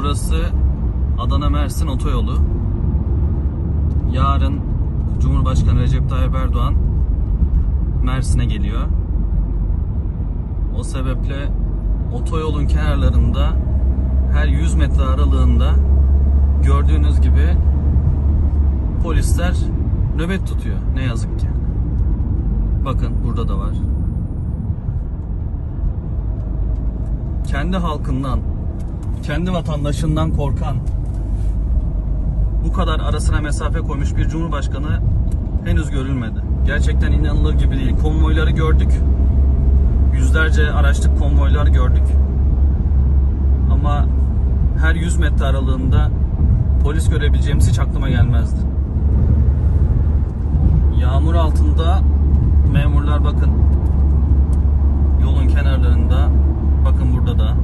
Burası Adana Mersin otoyolu. Yarın Cumhurbaşkanı Recep Tayyip Erdoğan Mersin'e geliyor. O sebeple otoyolun kenarlarında her 100 metre aralığında gördüğünüz gibi polisler nöbet tutuyor. Ne yazık ki. Bakın burada da var. Kendi halkından, kendi vatandaşından korkan, bu kadar arasına mesafe koymuş bir cumhurbaşkanı henüz görülmedi. Gerçekten inanılır gibi değil. Konvoyları gördük. Yüzlerce araçlık konvoylar gördük. Ama her 100 metre aralığında polis görebileceğimiz hiç aklıma gelmezdi. Yağmur altında memurlar bakın yolun kenarlarında bakın burada da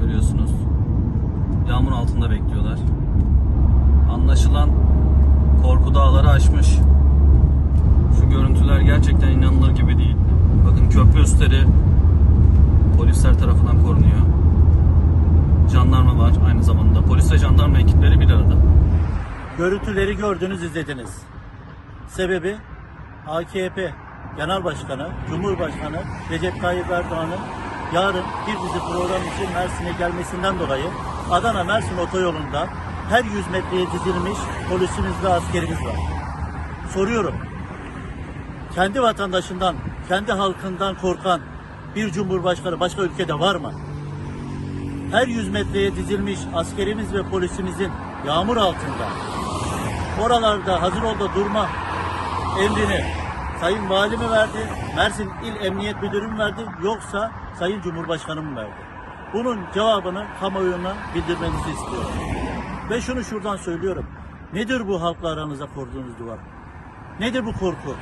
görüyorsunuz yağmur altında bekliyorlar. Anlaşılan korku dağları aşmış. Şu görüntüler gerçekten inanılır gibi değil. Bakın köprü üstleri polisler tarafından korunuyor. Jandarma var aynı zamanda. Polis ve jandarma ekipleri bir arada. Görüntüleri gördünüz, izlediniz. Sebebi AKP Genel Başkanı, Cumhurbaşkanı Recep Tayyip Erdoğan'ın yarın bir dizi program için Mersin'e gelmesinden dolayı Adana Mersin otoyolunda her 100 metreye dizilmiş polisimiz ve askerimiz var. Soruyorum. Kendi vatandaşından, kendi halkından korkan bir cumhurbaşkanı başka ülkede var mı? Her 100 metreye dizilmiş askerimiz ve polisimizin yağmur altında oralarda hazır ol da durma emrini Sayın Vali mi verdi, Mersin İl Emniyet Müdürü mü verdi yoksa Sayın Cumhurbaşkanı mı verdi? Bunun cevabını kamuoyuna bildirmenizi istiyorum. Ve şunu şuradan söylüyorum. Nedir bu halkla aranıza kurduğunuz duvar? Nedir bu korku?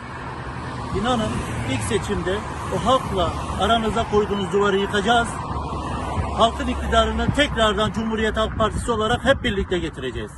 İnanın ilk seçimde o halkla aranıza koyduğunuz duvarı yıkacağız. Halkın iktidarını tekrardan Cumhuriyet Halk Partisi olarak hep birlikte getireceğiz.